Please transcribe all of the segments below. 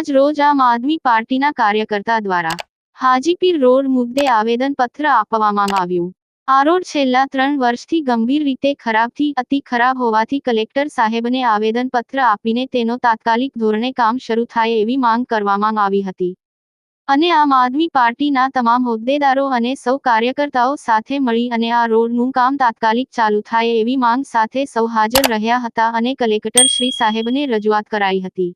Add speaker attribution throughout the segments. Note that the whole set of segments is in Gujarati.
Speaker 1: આજ રોજ આમ આદમી પાર્ટીના કાર્યકર્તા દ્વારા હાજીપીર રોડ મુદ્દે આવેદનપત્ર આપવામાં આવ્યું. આ રોડ છેલ્લા ત્રણ વર્ષથી ગંભીર રીતે ખરાબથી અતિ ખરાબ હોવાથી કલેક્ટર સાહેબને આવેદનપત્ર આપીને તેનો તાત્કાલિક ધોરણે કામ શરૂ થાય એવી માંગ કરવામાં આવી હતી. અને આમ આદમી પાર્ટીના તમામ હોદ્દેદારો અને સૌ કાર્યકર્તાઓ સાથે મળી અને આ રોડનું કામ તાત્કાલિક ચાલુ થાય એવી માંગ સાથે સૌ હાજર રહ્યા હતા અને કલેક્ટર શ્રી સાહેબને રજૂઆત કરાઈ હતી.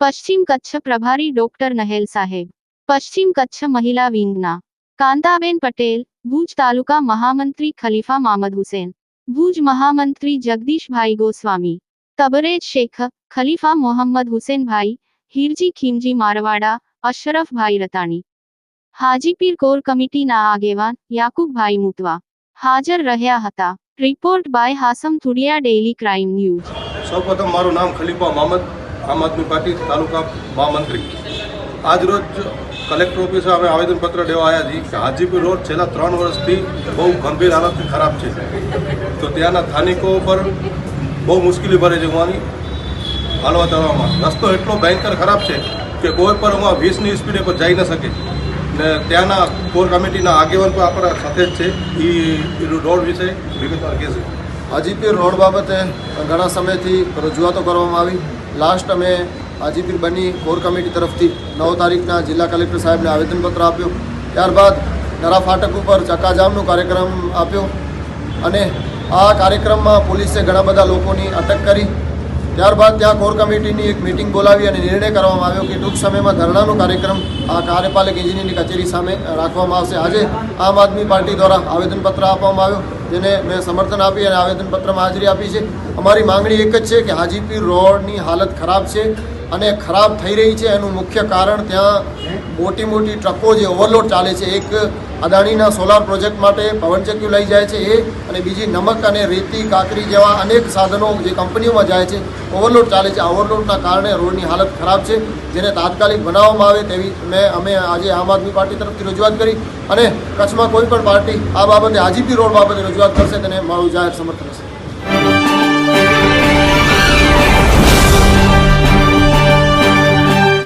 Speaker 1: પશ્ચિમ કચ્છ પ્રભારી ડોક્ટર નહેલ સાહેબ પશ્ચિમ કચ્છ મહિલા વિંગના કાંતાબેન પટેલ ભુજ તાલુકા મહામંત્રી ખલીફા મામદ હુસેન ભુજ મહામંત્રી જગદીશભાઈ ગોસ્વામી તબરેજ શેખ ખલીફા મોહમ્મદ હુસેનભાઈ હીરજી ખીમજી મારવાડા અશરફભાઈ રતાણી હાજીપીર કોર કમિટીના આગેવાન યાકુબભાઈ મુતવા હાજર રહ્યા હતા report by Hasam Thudiya daily crime news
Speaker 2: સૌપ્રથમ મારું નામ ખલીફા મામદ આમ આદમી પાર્ટી તાલુકા મહામંત્રી આજરોજ કલેક્ટર ઓફિસે અમે આવેદનપત્ર દેવા આવ્યા છીએ કે હાજીપુર રોડ છેલ્લા ત્રણ વર્ષથી બહુ ગંભીર હાલતથી ખરાબ છે. તો ત્યાંના સ્થાનિકો પર બહુ મુશ્કેલી ભરે છે હું હાલવા ચાલવામાં રસ્તો એટલો ભયંકર ખરાબ છે કે કોઈ પણ હું વીસની સ્પીડે પર જઈ ન શકે. ને ત્યાંના કોર કમિટીના આગેવાન પણ આપણા સાથે જ છે. એ રોડ વિશે વિગતવાર કહેશે.
Speaker 3: હાજીપીર રોડ બાબતે ઘણા સમયથી રજૂઆતો કરવામાં આવી. લાસ્ટ અમે હાજીપીર બની કોર કમિટી તરફથી નવ તારીખના જિલ્લા કલેક્ટર સાહેબને આવેદનપત્ર આપ્યું. ત્યારબાદ નરા ફાટક ઉપર ચક્કાજામનો કાર્યક્રમ આપ્યો. અને આ કાર્યક્રમમાં પોલીસે ઘણા બધા લોકોની અટક કરી. ત્યારબાદ ત્યાં કોર કમિટીની એક મિટિંગ બોલાવી અને નિર્ણય કરવામાં આવ્યો કે ટૂંક સમયમાં ધરણાનો કાર્યક્રમ આ કાર્યપાલક એન્જિનિયરની કચેરી સામે રાખવામાં આવશે. આજે આમ આદમી પાર્ટી દ્વારા આવેદનપત્ર આપવામાં આવ્યો, જેને મેં સમર્થન આપી અને આવેદનપત્રમાં હાજરી આપી છે. અમારી માંગણી એક જ છે કે હાજીપીર રોડની હાલત ખરાબ છે અને ખરાબ થઈ રહી છે એનું મુખ્ય કારણ ત્યાં મોટી મોટી ટ્રકો જે ઓવરલોડ ચાલે છે, એક અદાણીના સોલાર પ્રોજેક્ટ માટે પવનચક્કી લઈ જાય છે એ અને બીજી નમક અને રેતી કાકરી જેવા અનેક સાધનો જે કંપનીઓમાં જાય છે, ઓવરલોડ ચાલે છે. ઓવરલોડના કારણે રોડની હાલત ખરાબ છે, જેને તાત્કાલિક બનાવવામાં આવે તેવી મેં અમે આજે આમ આદમી પાર્ટી તરફથી રજૂઆત કરી અને કચ્છમાં કોઈ પણ પાર્ટી આ બાબતે આજીપી રોડ બાબતે રજૂઆત કરશે તેને મારું જાહેર સમર્થન હશે.